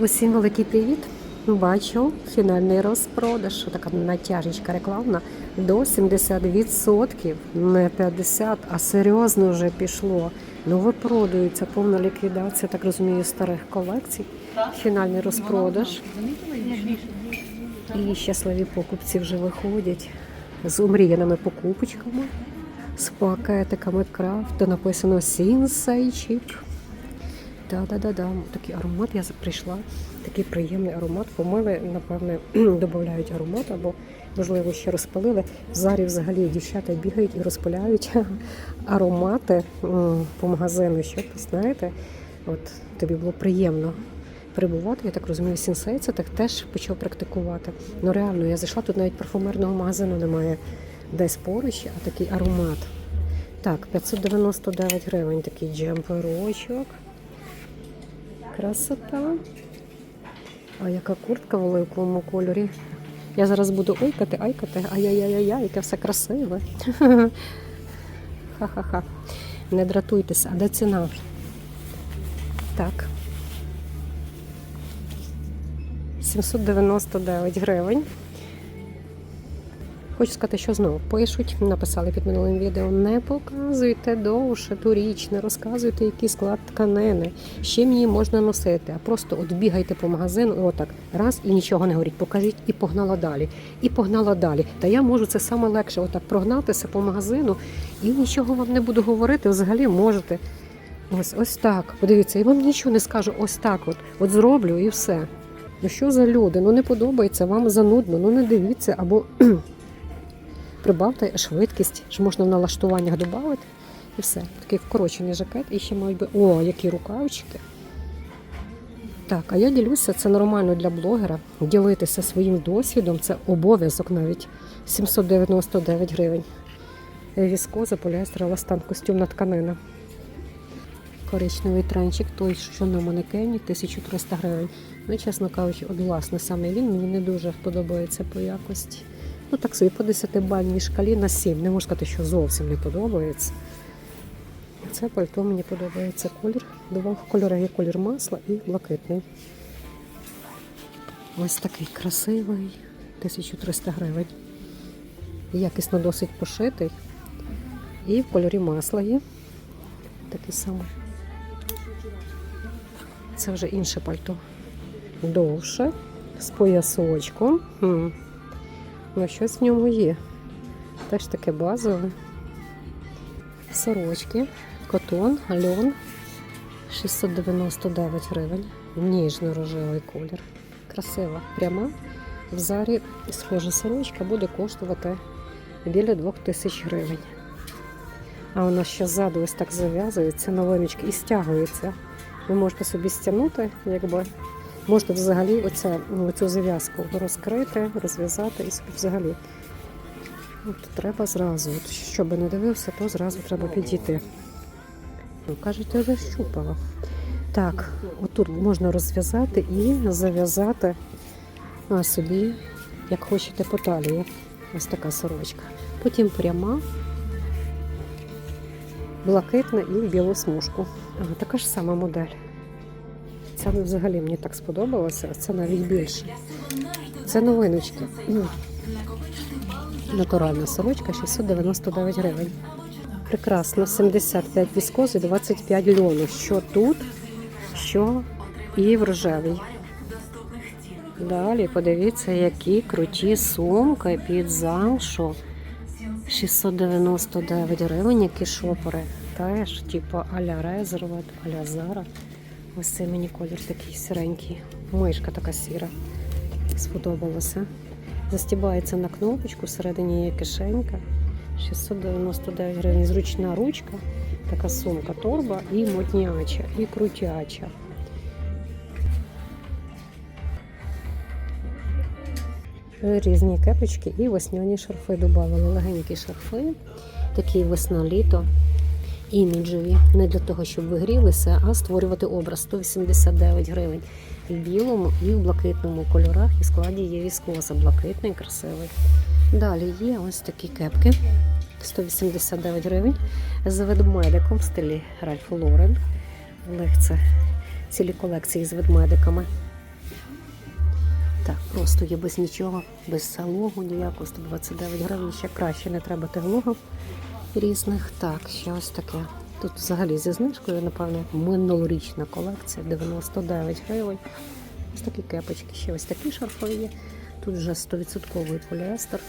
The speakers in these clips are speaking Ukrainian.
Усім великий привіт! Бачу фінальний розпродаж. Така натяжечка рекламна до 70%. Не 50%, а серйозно вже пішло. Ну, випродується повна ліквідація, так розумію, старих колекцій. Фінальний розпродаж. І щасливі покупці вже виходять з умріяними покупочками, з пакетиками крафт, де написано Сінсейчик. Да-да-да-да. Такий аромат я прийшла. Такий приємний аромат. Помили, напевне, додають аромат або, можливо, ще розпалили. Зарі взагалі дівчата бігають і розпиляють аромати по магазину, щоб, знаєте, от тобі було приємно перебувати. Я так розумію, сінсей це так теж почав практикувати. Ну реально, я зайшла, тут навіть парфумерного магазину немає десь поруч, а такий аромат. Так, 599 гривень такий джемперочок. Красота. А яка куртка в оливковому кольорі. Я зараз буду ойкати, айкати, ай-яй-яй-яй, яке все красиве. Ха-ха-ха. Не дратуйтеся, а де ціна? Так. 799 гривень. Хочу сказати, що знову пишуть, написали під минулим відео. Не показуйте довше ту річ, не розказуйте, який склад тканини, з чим її можна носити. А просто от бігайте по магазину, і отак раз і нічого не говоріть. Покажіть і погнала далі. І погнала далі. Та я можу це саме легше, отак прогнатися по магазину і нічого вам не буду говорити. Взагалі можете. Ось ось так. Подивіться, я вам нічого не скажу. Ось так. От, от зроблю і все. Ну що за люди? Ну не подобається, вам занудно, ну не дивіться або. Прибавте швидкість, що можна в налаштуваннях додати. І все. Такий вкорочений жакет. І ще мають би. О, які рукавчики. Так, а я ділюся, це нормально для блогера. Ділитися своїм досвідом це обов'язок навіть 799 гривень. Віскоза, поліестер, еластан, костюмна тканина. Коричневий тренчик, той, що на манекені, 1300 гривень. Ну, чесно кажучи, от власне саме він мені не дуже подобається по якості. Ну, так собі по 10-бальній шкалі на 7. Не можу сказати, що зовсім не подобається. Це пальто мені подобається колір. Двох кольорів є колір масла і блакитний. Ось такий красивий, 1300 гривень. Якісно досить пошитий. І в кольорі масла є. Такий самий. Це вже інше пальто. Довше, з поясочком. Ну, щось в ньому є. Теж таке базове. Сорочки, котон, льон. 699 гривень. Ніжно-рожевий колір. Красива. Пряма. В зарі схожа сорочка буде коштувати біля 2000 гривень. А вона ще ззаду ось так зав'язується, новиночки і стягується. Ви можете собі стягнути, якби Можна взагалі оця, ну, оцю зав'язку розкрити, розв'язати і собі взагалі. От Треба зразу. От, щоб не дивився, то зразу треба підійти. Ну, Кажуть, я защупала. Так, отут можна розв'язати і зав'язати собі, як хочете, по талії. Ось така сорочка. Потім пряма, блакитна і білу смужку. А, така ж сама модель. Це взагалі мені так сподобалося, це навіть більше. Це новиночки. Натуральна сорочка 699 гривень. Прекрасно, 75 віскози, 25 льону. Що тут, що і в рожевій. Далі подивіться, які круті сумки під замшу. 699 гривень, які шопери. Теж, типу, аля резерват, аля зара. Ось цей мені колір такий сіренький. Мишка така сіра. Сподобалося. Застібається на кнопочку, всередині є кишенька. 699 гривень. Зручна ручка, така сумка, торба і модняча, і крутяча. Різні кепочки і весняні шарфи додали. Легенькі шарфи, такі весна-літо іміджеві, не для того, щоб ви грілися, а створювати образ 189 гривень в білому і в блакитному кольорах. І складі є віскоза, блакитний, красивий. Далі є ось такі кепки 189 гривень з ведмедиком в стилі Ральф Лорен. В це цілі колекції з ведмедиками. Так, просто є без нічого, без салогу ніякого, 129 гривень, ще краще, не треба теглого різних. Так, ще ось таке. Тут взагалі зі знижкою, напевно, минулорічна колекція, 99 гривень. Ось такі кепочки, ще ось такі шарфові є. Тут вже 100% поліестер.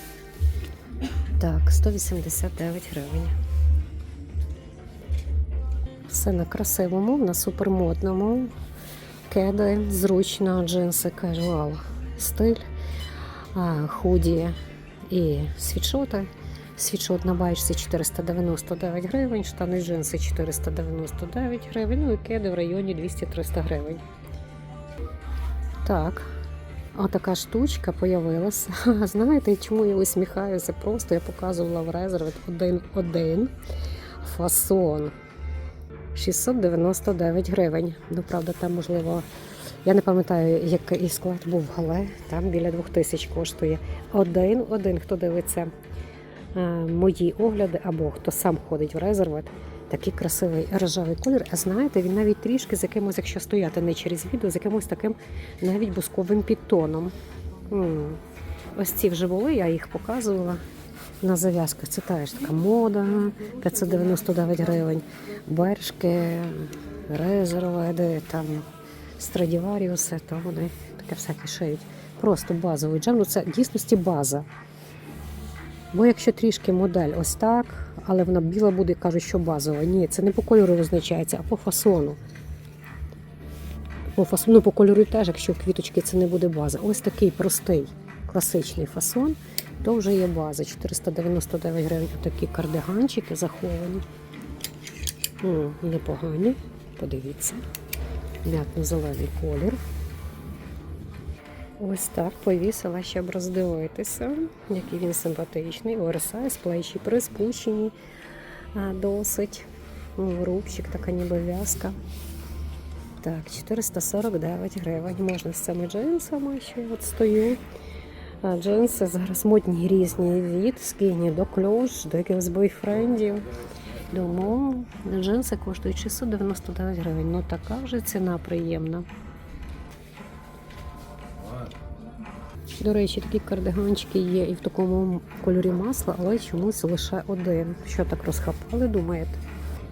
Так, 189 гривень. Все на красивому, на супермодному. Кеди, зручно, джинси, casual стиль, худі і світшоти. Світшот на байчці 499 гривень, штани джинси 499 гривень, ну і кеди в районі 200-300 гривень. Так, отака штучка появилася. Знаєте, чому я усміхаюся? Просто я показувала в резерві один-один фасон. 699 гривень. Ну, правда, там, можливо, я не пам'ятаю, який склад був, але там біля 2000 коштує. Один-один, хто дивиться мої огляди, або хто сам ходить в резервет. Такий красивий рожевий колір. А знаєте, він навіть трішки з якимось, якщо стояти не через відео, з якимось таким навіть бусковим підтоном. Ось ці вже були, я їх показувала на зав'язках. Це теж така мода, 599 гривень. Бершки, резерведи, там Страдіваріуси, то вони таке всяке шиють. Просто базовий джем, ну це дійсності база. Бо якщо трішки модель ось так, але вона біла буде, кажуть, що базова. Ні, це не по кольору визначається, а по фасону. По фасону, ну, по кольору теж, якщо квіточки, це не буде база. Ось такий простий класичний фасон, то вже є база. 499 гривень. Такі кардиганчики заховані. М, непогані. Подивіться. М'ятно-зелений колір. Ось так повісила, щоб роздивитися, який він симпатичний. Оверсайз, плечі приспущені досить. Рубчик, така ніби в'язка. Так, 449 гривень. Можна з цими джинсами, що от стою. Джинси зараз модні різні від скіні до кльош, до якихось бойфрендів. Тому джинси коштують 699 гривень. Ну така вже ціна приємна. До речі, такі кардиганчики є і в такому кольорі масла, але чомусь лише один. Що так розхапали, думаєте?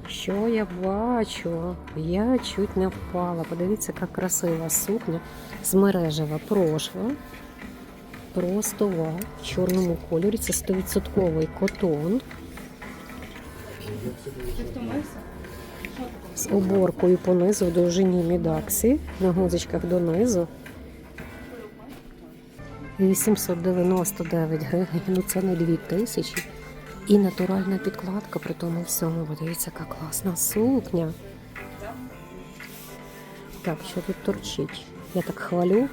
Що я бачу? Я чуть не впала. Подивіться, яка красива сукня з мережева прошва. Простова в чорному кольорі. Це 100% котон. З оборкою понизу в довжині мідаксі, на гузочках донизу. 899 гривень, ну це не 2000. І натуральна підкладка при тому всьому. Подивіться, яка класна сукня. Так, що тут торчить? Я так хвалю,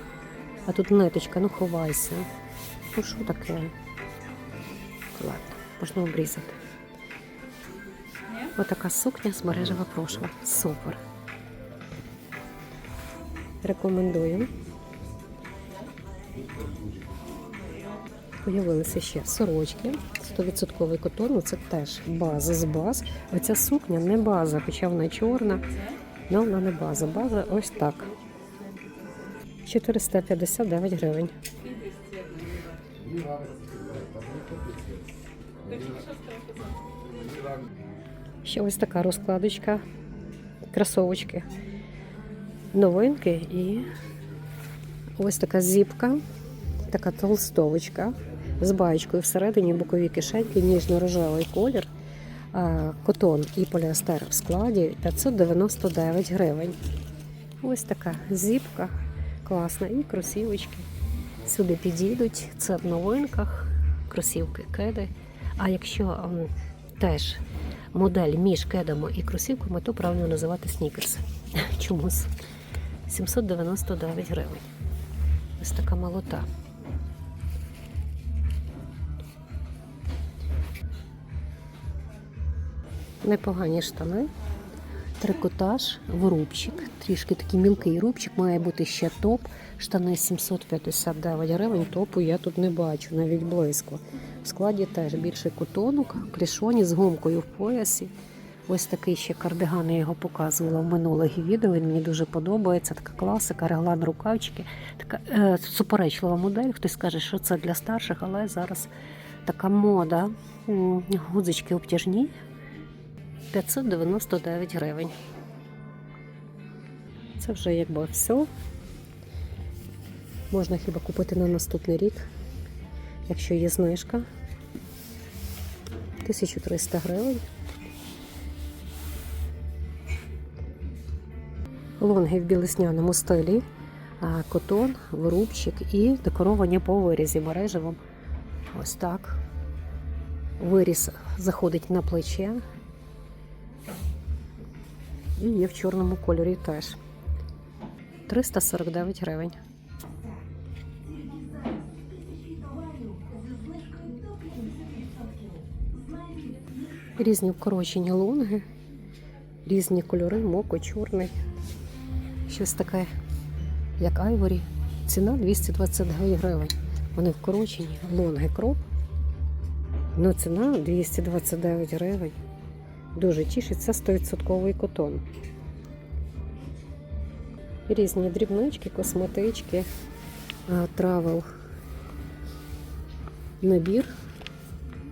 а тут ниточка, ну ховайся. Ну що таке? Ладно, можна обрізати. Отака сукня з мережева прошва. Супер. Рекомендую. Появилися ще сорочки. 100% котон, ну, це теж база з баз. Оця сукня не база, хоча вона чорна, але вона не база. База ось так. 459 гривень. Ще ось така розкладочка. Кросовочки. Новинки і ось така зіпка, така толстовочка з баєчкою всередині бокові кишеньки, ніжно-рожевий колір, котон і поліестер в складі 599 гривень. Ось така зіпка, класна, і кросівочки. Сюди підійдуть, це в новинках, кросівки, кеди. А якщо м, теж модель між кедами і кросівками, то правильно називати снікерси. Чомусь 799 гривень. Ось така молота. Непогані штани. Трикотаж, в рубчик. Трішки такий мілкий рубчик, має бути ще топ. Штани 759 гривень. Топу я тут не бачу, навіть близько. В складі теж більший кутонок, клішоні з гумкою в поясі. Ось такий ще кардиган, я його показувала в минулих відео. Він мені дуже подобається. Така класика, реглан рукавчики. Така е, суперечлива модель. Хтось скаже, що це для старших, але зараз така мода. Гудзички обтяжні 599 гривень. Це вже якби все. Можна хіба купити на наступний рік, якщо є знижка. 1300 гривень. Лонги в білесняному стилі, котон, вирубчик і декоровані по вирізі мережевим. Ось так. Виріз заходить на плече. І є в чорному кольорі теж. 349 гривень. Різні вкорочені лонги, різні кольори, моко, чорний. Щось таке, як айворі. Ціна 229 гривень. Вони вкорочені, лонги кроп. Ну, ціна 229 гривень. Дуже тішиться 100% котон. Різні дрібнички, косметички, травел. Набір.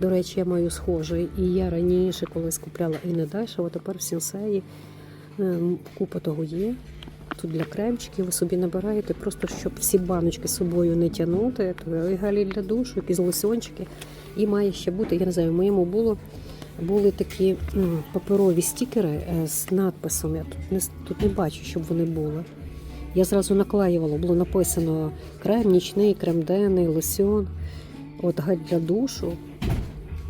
До речі, я маю схожий. І я раніше колись купляла і не дешево, тепер в сінсеї ем, купа того є. Тут для кремчиків ви собі набираєте, просто щоб всі баночки з собою не тягнути. І гелі для душу, якісь лосьончики. І має ще бути, я не знаю, в моєму було були такі паперові стікери е, з надписом. Я тут не, тут не бачу, щоб вони були. Я зразу наклеювала, було написано крем нічний, крем денний, лосьон, от гель для душу.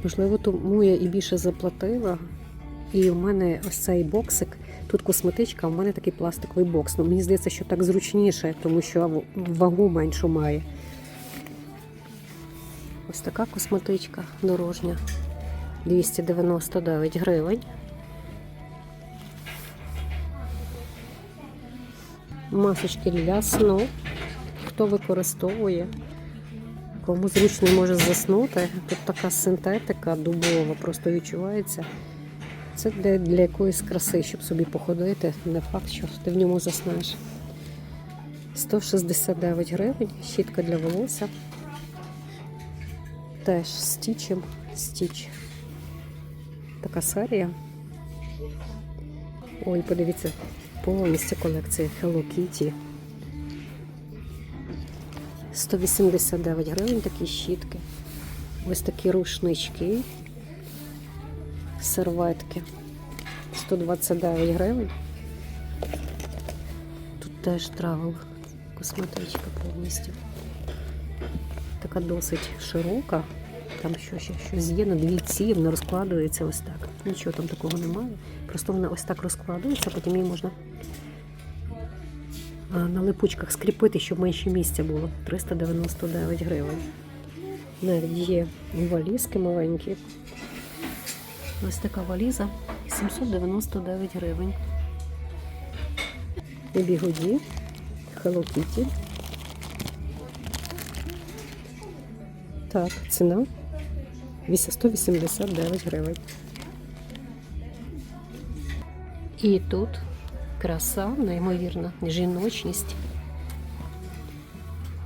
Можливо, тому я і більше заплатила. І в мене ось цей боксик. Тут косметичка, а в мене такий пластиковий бокс. Ну, мені здається, що так зручніше, тому що вагу меншу має. Ось така косметичка дорожня. 299 гривень. Масочки для сну. Хто використовує, кому зручно може заснути. Тут така синтетика дубова, просто відчувається. Це для, для якоїсь краси, щоб собі походити. Не факт, що ти в ньому заснеш. 169 гривень, щітка для волосся. Теж стічем. Стіч. Така серія. Ой, подивіться, повністю колекція Hello Kitty. 189 гривень такі щітки. Ось такі рушнички. Серветки. 129 гривень. Тут теж травел. Косметичка повністю. Така досить широка. Там що ще щось є на дві ці, вона розкладується ось так. Нічого там такого немає. Просто вона ось так розкладується, потім її можна на липучках скріпити, щоб менше місця було. 399 гривень. Навіть є валізки маленькі. Ось така валіза 799 гривень. І бігоді Hello Kitty. Так, ціна 189 гривень. І тут краса, неймовірна, жіночність.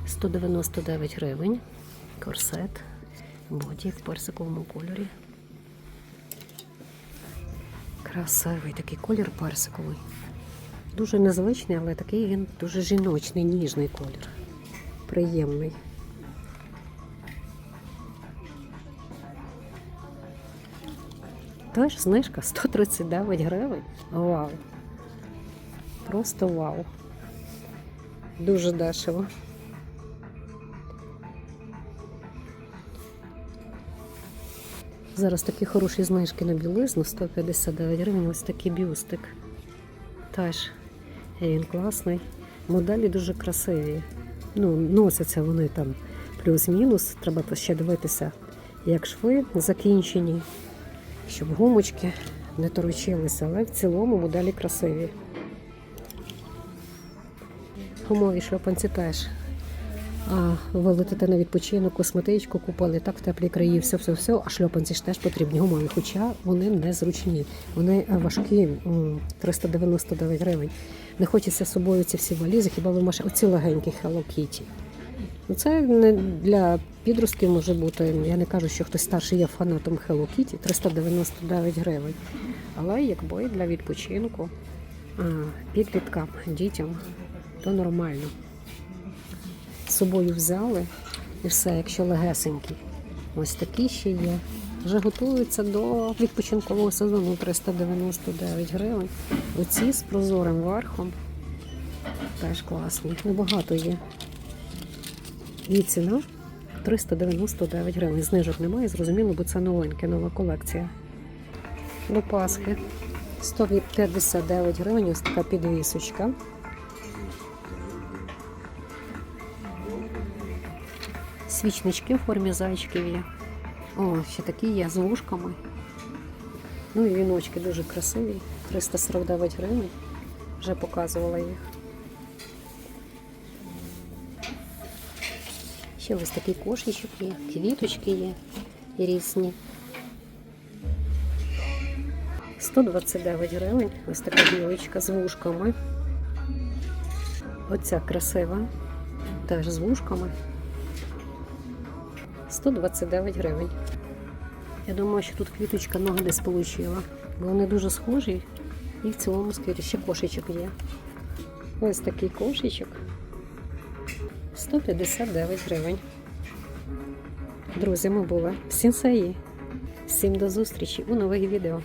199 гривень. Корсет. Боді в персиковому кольорі. Красивий такий колір персиковий. Дуже незвичний, але такий він дуже жіночний, ніжний колір. Приємний. Теж знижка 139 гривень. Вау. Просто вау. Дуже дешево. Зараз такі хороші знижки на білизну 159 гривень. Ось такий бюстик. Теж він класний. Моделі дуже красиві. Ну, носяться вони там плюс-мінус. Треба ще дивитися, як шви закінчені, щоб гумочки не торочилися, але в цілому моделі красиві. Гумові шльопанці теж А ви на відпочинок, косметичку купили, так в теплі краї, все, все, все. А шльопанці ж теж потрібні гумові, хоча вони незручні. Вони важкі, 399 гривень. Не хочеться з собою ці всі валізи, хіба ви маєте оці легенькі Hello Kitty. Ну, Це не для підростків може бути. Я не кажу, що хтось старший є фанатом Hello Kitty, 399 гривень. Але якби для відпочинку підліткам, дітям, то нормально. З собою взяли і все, якщо легесенькі. Ось такі ще є. Вже готуються до відпочинкового сезону 399 гривень. Оці з прозорим верхом теж класні. Небагато є. І ціна 399 гривень. Знижок немає, зрозуміло, бо це новинки, нова колекція. До Пасхи 159 гривень, ось така підвісочка. Свічнички в формі зайчиків є. О, ще такі є з вушками. Ну і віночки дуже красиві. 349 гривень. Вже показувала їх. Ще ось такий кошечок є, квіточки є різні. 129 гривень. Ось така білочка з вушками. Оця красива. Теж з вушками. 129 гривень. Я думаю, що тут квіточка ноги десь получила. Бо вони дуже схожі. І в цілому сквіті ще кошечок є. Ось такий кошечок. 159 гривень. Друзі, ми були в Сінсаї. Всім до зустрічі у нових відео.